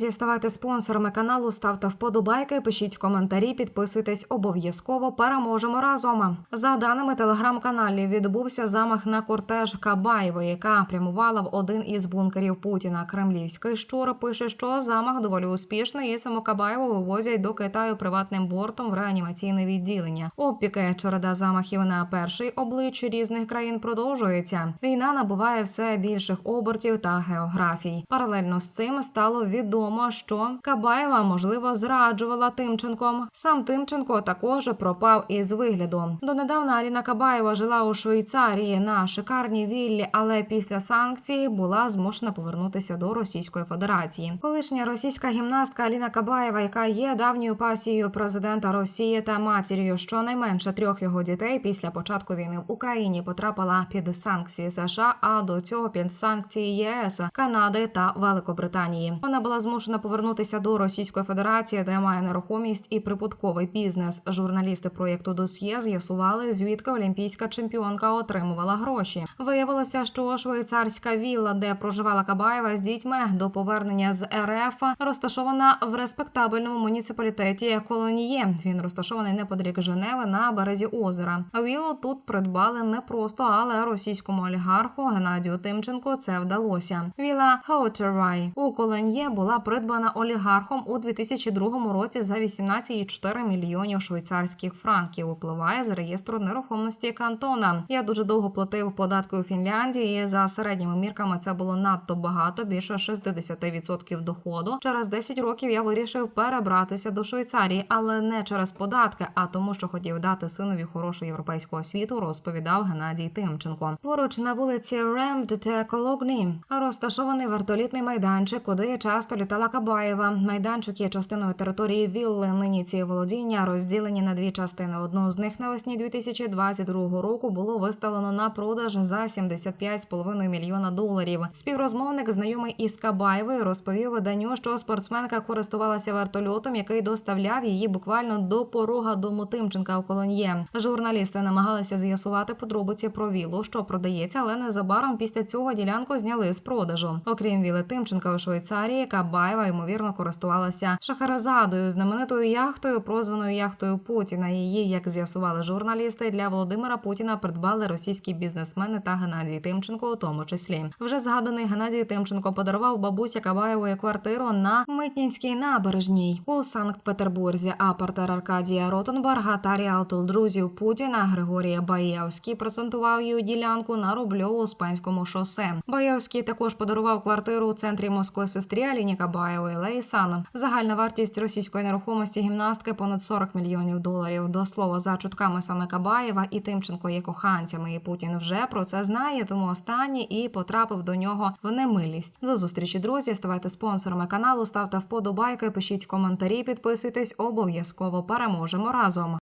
друзі, ставайте спонсорами каналу, ставте вподобайки, пишіть коментарі, підписуйтесь обов'язково. Переможемо разом. За даними телеграм-каналів, відбувся замах на кортеж Кабаєвої, яка прямувала в один із бункерів Путіна. Кремлівський щур пише, що замах доволі успішний, і саму Кабаєву вивозять до Китаю приватним бортом в реанімаційне відділення. Опіки череда замахів на перший обличчя різних країн продовжується. Війна набуває все більших обертів та географій. Паралельно з цим стало відомо, що Кабаєва можливо зраджувала Тимченком. Сам Тимченко також пропав із вигляду. Донедавна Аліна Кабаєва жила у Швейцарії на шикарній віллі, але після санкцій була змушена повернутися до Російської Федерації. Колишня російська гімнастка Аліна Кабаєва, яка є давньою пасією президента Росії та матір'ю щонайменше трьох його дітей після початку війни в Україні потрапила під санкції США, а до цього під санкції ЄС, Канади та Великобританії. Вона була змушена повернутися до Російської Федерації, де має нерухомість і прибутковий бізнес. Журналісти проєкту досьє з'ясували, звідки олімпійська чемпіонка отримувала гроші. Виявилося, що швейцарська вілла, де проживала Кабаєва з дітьми до повернення з РФ, розташована в респектабельному муніципалітеті Колоніє. Він розташований неподалік Женеви на березі озера. Віллу тут придбали не просто, але російському олігарху Геннадію Тимченку це вдалося. Віла Хаутервай у Колоньє була придбана олігархом у 2002 році за 18,4 мільйонів швейцарських франків. Випливає з реєстру нерухомості кантона. Я дуже довго платив податки у Фінляндії. За середніми мірками це було надто багато, більше 60% доходу. Через 10 років я вирішив перебратися до Швейцарії, але не через податки, а тому, що хотів дати синові хорошу європейську освіту, розповідав Геннадій Тимченко. Поруч на вулиці Ремд та Кологні розташований вертолітний майданчик, куди часто літала Кабаєва. Майданчик є частиною території вілли. Нині ці володіння розділені на дві частини. Одну з них навесні 2022 року було виставлено на продаж за 75,5 мільйона доларів. Співрозмовник, знайомий із Кабаєвою, розповів виданню, що спортсменка користувалася вертольотом, який доставляв її буквально до порога дому Тимченка у Колоньє. Журналісти намагалися з'ясувати подробиці про віллу, що продається, але незабаром після цього ділянку зняли з продажу. Окрім віли Тимченка у Швейцарії, Кабаєва ймовірно користувалася Шахерезадою, знаменитою яхтою, прозваною яхтою Путіна. Її, як з'ясували журналісти, для Володимира Путіна придбали російські бізнесмени та Геннадій Тимченко, у тому числі. Вже згаданий Геннадій Тимченко подарував бабуся Кабаєвої квартиру на Митнінській набережній у Санкт-Петербурзі. А партер Аркадія Ротенберга та ріалтул друзів Путіна Григорія Баєвський презентував її ділянку на Рубльово-Успенському шосе. Баєвський також подарував квартиру у центрі Москви сестрі Аліні Кабаєвої Лейсан. Загальна вартість російської нерухомості гімнастки понад 40 мільйонів доларів. До слова, за чутками саме Кабаєва і Тимченко є коханцями. І Путін вже про це знає, тому останній і потрапив до нього в немилість. До зустрічі, друзі. Ставайте спонсорами каналу, ставте вподобайки, пишіть коментарі, підписуйтесь. Обов'язково переможемо разом.